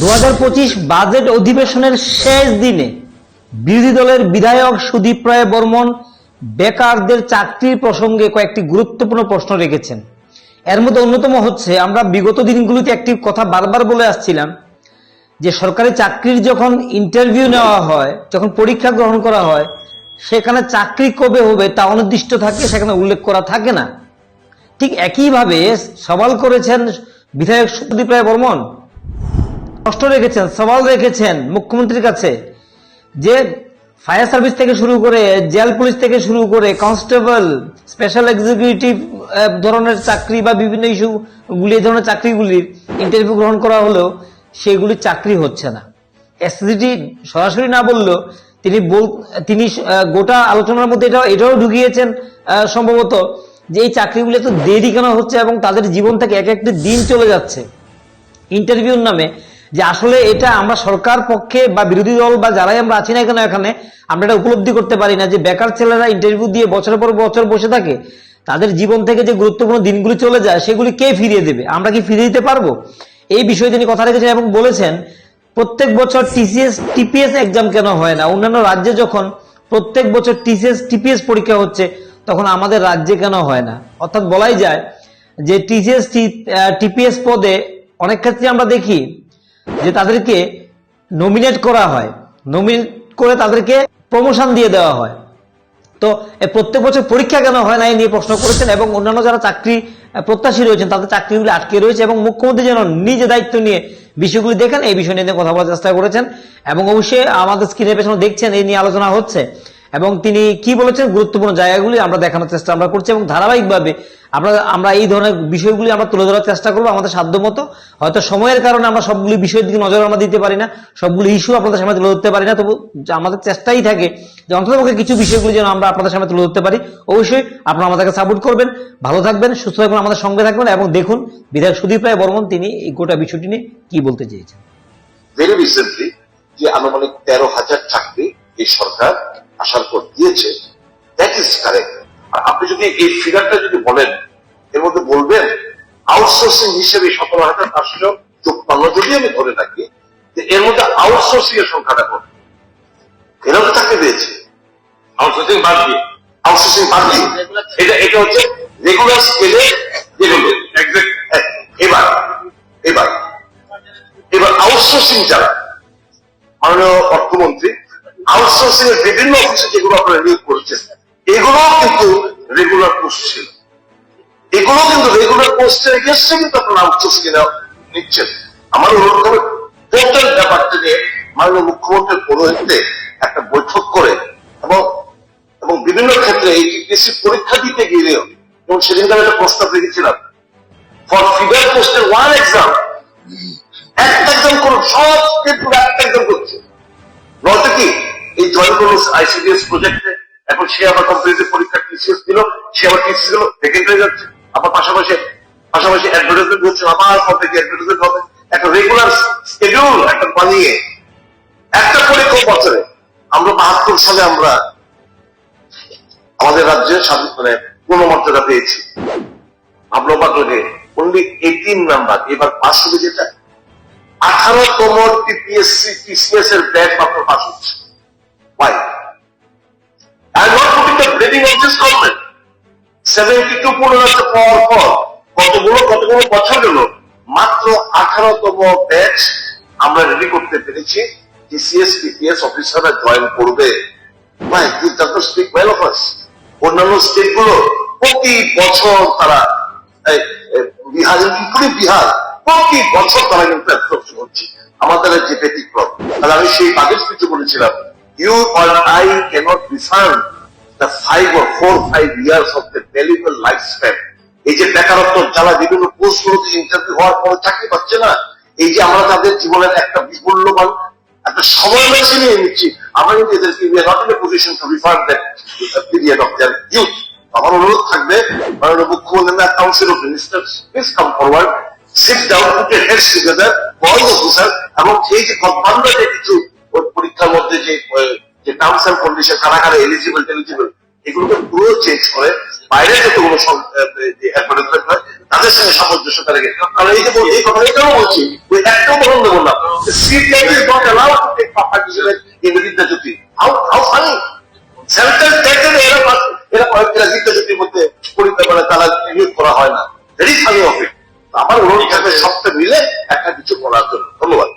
দু হাজার পঁচিশ বাজেট অধিবেশনের শেষ দিনে বিরোধী দলের বিধায়ক সুদীপ রায় বর্মন বেকারদের চাকরির প্রসঙ্গে কয়েকটি গুরুত্বপূর্ণ প্রশ্ন রেখেছেন। এর মধ্যে অন্যতম হচ্ছে, আমরা বিগত দিনগুলিতে একটি কথা বারবার বলে আসছিলাম যে সরকারি চাকরির যখন ইন্টারভিউ নেওয়া হয়, যখন পরীক্ষা গ্রহণ করা হয়, সেখানে চাকরি কবে হবে তা অনির্দিষ্ট থাকে, সেখানে উল্লেখ করা থাকে না। ঠিক একইভাবে সওয়াল করেছেন বিধায়ক সুদীপ রায় বর্মন। প্রশ্ন রেখেছেন, সওয়াল রেখেছেন মুখ্যমন্ত্রীর কাছে যে ফায়ার সার্ভিস থেকে শুরু করে জেল পুলিশ থেকে শুরু করে কনস্টেবল, স্পেশাল এক্সিকিউটিভ ধরনের চাকরি বা বিভিন্ন ইস্যু গুলি এই ধরনের চাকরিগুলির ইন্টারভিউ গ্রহণ করা হলেও সেগুলি চাকরি হচ্ছে না। এসসিটি সরাসরি না বললেও তিনি বল, তিনি গোটা আলোচনার মধ্যে এটাও এটাও ঢুকিয়েছেন সম্ভবত যে এই চাকরিগুলি এত দেরি কেন হচ্ছে এবং তাদের জীবন থেকে এক একটি দিন চলে যাচ্ছে। ইন্টারভিউর নামে যে আসলে এটা আমরা সরকার পক্ষে বা বিরোধী দল বা যারাই আমরা আছি না কেন এখানে, আমরা এটা উপলব্ধি করতে পারি না যে বেকার ছেলেরা ইন্টারভিউ দিয়ে বছরের পর বছর বসে থাকে, তাদের জীবন থেকে যে গুরুত্বপূর্ণ দিনগুলি চলে যায়, সেগুলি কে ফিরিয়ে দেবে? আমরা কি ফিরিয়ে দিতে পারব? এই বিষয়ে তিনি কথা রেখেছেন এবং বলেছেন, প্রত্যেক বছর টিসিএস টিপিএস এক্সাম কেন হয় না? অন্যান্য রাজ্যে যখন প্রত্যেক বছর টিসিএস টিপিএস পরীক্ষা হচ্ছে, তখন আমাদের রাজ্যে কেন হয় না? অর্থাৎ বলাই যায় যে টিসিএস টিপিএস পদে অনেক ক্ষেত্রে আমরা দেখি যে তাদেরকে নমিনেট করা হয় নমিনেট করে তাদেরকে প্রমোশন দিয়ে দেওয়া হয়। তো প্রত্যেক বছর পরীক্ষা কেন হয় না এই নিয়ে প্রশ্ন করেছেন এবং অন্যান্য যারা চাকরি প্রত্যাশী রয়েছেন, তাদের চাকরিগুলি আটকে রয়েছে এবং মুখ্যমন্ত্রী যেন নিজে দায়িত্ব নিয়ে বিষয়গুলি দেখেন, এই বিষয় নিয়ে কথা বলার চেষ্টা করেছেন এবং অবশ্যই আমাদের স্ক্রিনের পেছনে দেখছেন, এই নিয়ে আলোচনা হচ্ছে এবং তিনি কি বলেছেন, গুরুত্বপূর্ণ জায়গাগুলি আমরা দেখানোর চেষ্টা আমরা করছি এবং ধারাবাহিকভাবে আমরা আমরা এই ধরনের বিষয়গুলি আমরা তুলে ধরার চেষ্টা করব আমাদের সাধ্য মতো। হয়তো সময়ের কারণে আমরা সবগুলি বিষয়ের দিকে নজর আমরা দিতে পারি না, সবগুলো ইস্যু আপনাদের সামনে তুলে ধরতে পারি না। তবু আমাদের চেষ্টাই থাকে যে অন্ততপক্ষে কিছু বিষয়গুলি যেন আমরা আপনাদের সামনে তুলে ধরতে পারি। অবশ্যই আপনারা আমাদেরকে সাপোর্ট করবেন, ভালো থাকবেন, সুস্থ থাকবেন, আমাদের সঙ্গে থাকবেন এবং দেখুন বিধায়ক সুদীপ রায় বর্মন, তিনি এই গোটা বিষয়টি নিয়ে কি বলতে চেয়েছেন। ভেরি রিসেন্টলি যে আনুমানিক তেরো হাজার চাকরি এই সরকার আসার পর দিয়েছে দ্যাট ইজ কারেক্ট আপনি যদি এই ফিগারটা যদি বলেন এর মধ্যে বলবেন আউটসোর্সিং হিসেবে সতেরো হাজার পাঁচশো চুপ্পান্ন যদি আমি ধরে থাকি এর মধ্যে আউটসোর্সিং এর সংখ্যাটা কত এরাও তো চাকরি পেয়েছে। আউটসোর্সিং বাদ দিয়ে আউটসোর্সিং বাদ দিয়ে। এটা এটা হচ্ছে রেগুলার স্কেলে এবার এবার এবার আউটসোর্সিং যারা, মাননীয় অর্থমন্ত্রী আউটসোর্সিং এর বিভিন্ন অফিসে যেগুলো আপনারা নিয়োগ করেছেন এগুলো কিন্তু রেগুলার পোস্ট ছিল। এগুলো কিন্তু রেগুলার পোস্টে এগেস্টে কিন্তু আপনারা আউটসোর্সিং নিচ্ছেন। আমার অনুরোধ হবে টোটাল ব্যাপারটা নিয়ে মাননীয় মুখ্যমন্ত্রীর পৌরোহিত্যে একটা বৈঠক করে এবং এবং বিভিন্ন ক্ষেত্রে এই টিপিএসসি পরীক্ষা দিতে গিয়েও এবং সেদিনকার একটা প্রস্তাব রেখেছিলাম ফর ফিগার পোস্টের ওয়ান এক্সাম একটা এক্সাম করুন, সব পুরো একটা এক্সাম করছে। নয়তো কি, এই করুন আইসিডিএস প্রজেক্টে এখন সে আবার কম্পিটিটিভ পরীক্ষা টিসিএস দিল, সে আবার টিসিএস দিল ভেকেন্ট যাচ্ছে। আবার পাশাপাশি পাশাপাশি অ্যাডভার্টাইজমেন্ট হচ্ছে আবার পর থেকে অ্যাডভার্টাইজমেন্ট হবে। একটা রেগুলার স্কেডিউল একটা বানিয়ে। একটা পরীক্ষা বছরে। আমরা বাহাত্তর সালে আমরা আমাদের রাজ্যে স্বাধীন মানে পূর্ণমর্যাদা পেয়েছি। আমরা অবাক অনলি এইটিন নাম্বার এবার হবে যেটা আঠারোতম টিপিএসসি, টিসিএস এর ব্যাচ মাত্র 72 পনেরো যাচ্ছে পর কতগুলো কতগুলো বছর গেল? মাত্র আঠারোতম ব্যাচ আমরা রেডি করতে পেরেছি। টিসিএস টিপিএস অফিসাররা জয়েন করবে। ভাই স্পিক ওয়েল অফ আস অন্যান্য স্টেটগুলো প্রতি বছর তারা বিহার ইনক্লুডিং বিহার, প্রতি বছর তারা কিন্তু হচ্ছে। আমাদের যে ব্যতিক্রম। তাহলে আমি সেই বাজেট কিছু বলেছিলাম you are I cannot refund the five or five years of the valuable life span এই যে বেকারত্ব যারা বিভিন্ন পোস্টগুলোতে ইন্টারভিউ হওয়ার পরে চাকরি পাচ্ছে না। এই যে আমরা তাদের জীবনের একটা মূল্যবান একটা সময় বেছে নিয়ে নিচ্ছি, আমরা কিন্তু এদেরকে we are not in a position to refund that period of their youth আমার অনুরোধ থাকবে, মাননীয় মুখ্যমন্ত্রী না council of ministers please come forward sit down put your heads together the officer এবং এই যে কম্পাউন্ডার কিছু পরীক্ষার মধ্যে যে টার্মস এন্ড কন্ডিশন কারা কারা এলিজিবল এলিজিবল এগুলোকে পুরো চেঞ্জ করে বাইরে যতগুলো আহ, হয়, তাদের সঙ্গে সামঞ্জস্যতা রেখে এই যে এই কথা এটাও বলছি ওই একটা উদাহরণ দেবো না CPI is not allowed to take participate in Vidyajyoti how how funny central এরা এরা কয়েকটা বিদ্যাজ্যোতির মধ্যে পরীক্ষা করে তারা নিয়োগ করা হয় না। ভেরি ফানি আমার অনুরোধ থাকবে সবটা মিলে একটা কিছু করার জন্য। ধন্যবাদ।